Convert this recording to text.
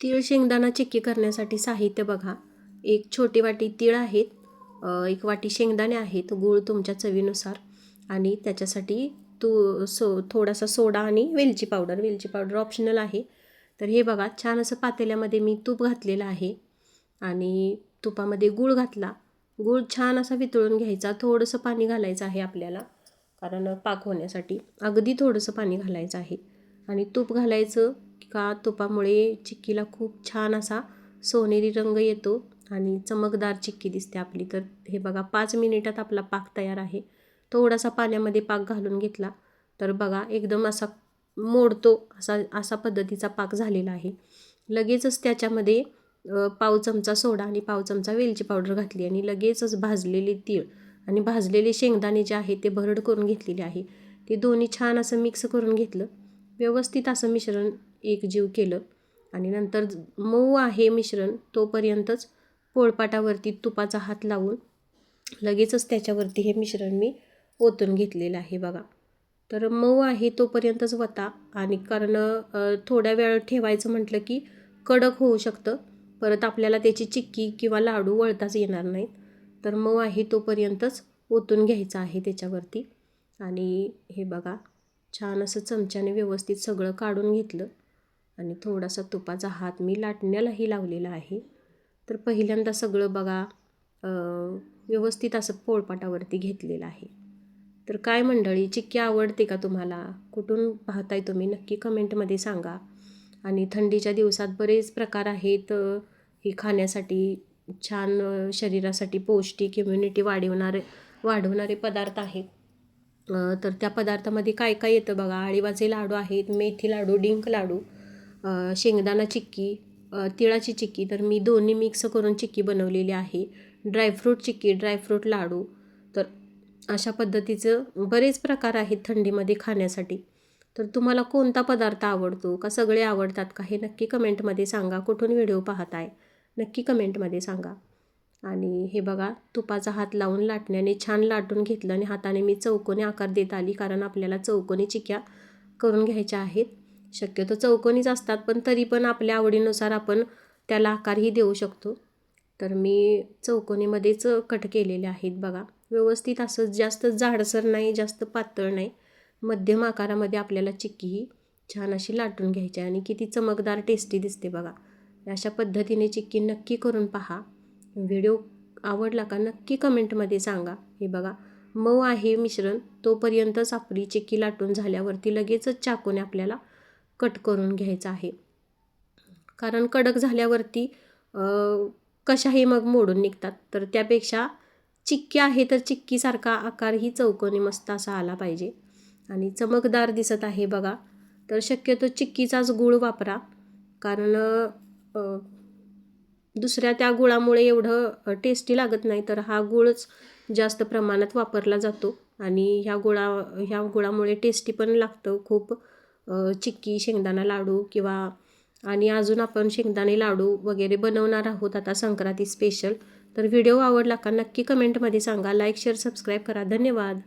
तीळ शेंगदाणा चिक्की करण्यासाठी साहित्य बघा. एक छोटी वाटी तीळ आहेत एक वाटी शेंगदाणे आहेत गूळ तुमच्या चवीनुसार. आणि त्याच्यासाठी तू सो थोडासा सोडा आणि वेलची पावडर. वेलची पावडर ऑप्शनल आहे. तर हे बघा छान असं पातेल्यामध्ये मी तूप घातलेलं आहे. आणि तुपामध्ये गूळ घातला. गूळ छान असा वितळून घ्यायचा. थोडंसं पाणी घालायचं आहे आपल्याला कारण पाक होण्यासाठी. अगदी थोडंसं पाणी घालायचं आहे. आणि तूप घालायचं का तुपामुळे चिक्कीला खूप छान असा सोनेरी रंग येतो आणि चमकदार चिक्की दिसते आपली. तर हे बघा पाच मिनिटात आपला पाक तयार आहे. थोडासा पाण्यामध्ये पाक घालून घेतला तर बघा एकदम असा मोडतो असा असा पद्धतीचा पाक झालेला आहे. लगेचच त्याच्यामध्ये पाव चमचा सोडा आणि पाव चमचा वेलची पावडर घातली आणि लगेचच भाजलेले तीळ आणि भाजलेले शेंगदाणे जे आहे ते भरड करून घेतलेले आहे. ते दोन्ही छान असं मिक्स करून घेतलं. व्यवस्थित असं मिश्रण एकजीव केलं. आणि नंतर मऊ आहे मिश्रण तोपर्यंतच पोळपाटावरती तुपाचा हात लावून लगेचच त्याच्यावरती हे मिश्रण मी ओतून घेतलेलं आहे बघा. तर मऊ आहे तोपर्यंतच वता. आणि कारण थोड्या वेळ ठेवायचं म्हटलं की कडक होऊ शकतं. परत आपल्याला त्याची चिक्की किंवा लाडू वळताच येणार नाहीत. तर मऊ आहे तोपर्यंतच ओतून घ्यायचं आहे त्याच्यावरती. आणि हे बघा छान असं चमच्याने व्यवस्थित सगळं काढून घेतलं. आणि थोडासा तुपाचा हात मी लाटण्यालाही लावलेला आहे. तर पहिल्यांदा सगळं बघा व्यवस्थित असं पोळपाटावरती घेतलेलं आहे. तर काय मंडळी चिक्की आवडते का तुम्हाला? कुठून पाहताय तुम्ही? नक्की कमेंटमध्ये सांगा. आणि थंडीच्या दिवसात बरेच प्रकार आहेत हे खाण्यासाठी छान शरीरासाठी पौष्टिक इम्युनिटी वाढवणारे वाढवणारे पदार्थ आहेत. तर त्या पदार्थामध्ये काय काय येतं बघा? आळीवाचे लाडू आहेत मेथी लाडू डिंक लाडू शेंगदाणा चिक्की तिळाची चिक्की तर मी दोन्ही मिक्स करून चिक्की बनवलेली आहे. Dry fruit chikki dry fruit ladoo. तर अशा पद्धतीचं बरेच प्रकार आहेत थंडीमध्ये खाण्यासाठी. तर तुम्हाला कोणता पदार्थ आवडतो? का सगळे आवडतात का? हे नक्की कमेंटमध्ये सांगा. कुठून व्हिडिओ पाहताय? नक्की कमेंटमध्ये सांगा. आणि हे बघा तुपाचा हात लावून लाटण्याने छान लाटून घेतलं आणि हाताने मी चौकोनी आकार देत आली कारण आपल्याला चौकोनी चिक्या करून घ्यायच्या आहेत. शक्यतो चौकोनीच असतात पण तरी पण आपल्या आवडीनुसार आपण त्याला आकारही देऊ शकतो. तर मी चौकोनीमध्येच कट केलेले आहेत बघा. व्यवस्थित असं जास्त जाडसर नाही जास्त पातळ नाही. मध्यम आकारामध्ये आपल्याला चिक्की ही छान अशी लाटून घ्यायची आहे आणि किती चमकदार टेस्टी दिसते बघा. अशा पद्धतीने चिक्की नक्की करून पहा. व्हिडिओ आवडला का नक्की कमेंटमध्ये सांगा. हे बघा मऊ आहे मिश्रण तोपर्यंतच आपली चिक्की लाटून झाल्यावरती लगेचच चाकूने आपल्याला कट करून घ्यायचं आहे. कारण कडक झाल्यावरती कशाही मग मोडून निघतात. तर त्यापेक्षा चिक्की आहे तर चिक्कीसारखा आकार ही चौकोनी मस्त असा आला पाहिजे. आणि चमकदार दिसत आहे बघा. तर शक्यतो चिक्कीचाच गूळ वापरा. कारण दुसऱ्या त्या गुळामुळे एवढं टेस्टी लागत नाही तर हा गुळच जास्त प्रमाणात वापरला जातो. आणि ह्या गुळा ह्या गुळामुळे टेस्टी पण लागतं. खूप चिक्की शेंगदाणा लाडू किंवा आणि अजून आपण शेंगदाणे लाडू वगैरे बनवणार आहोत आता संक्रांती स्पेशल तर व्हिडिओ आवडला का नक्की कमेंटमध्ये सांगा. लाईक शेअर सबस्क्राईब करा. धन्यवाद.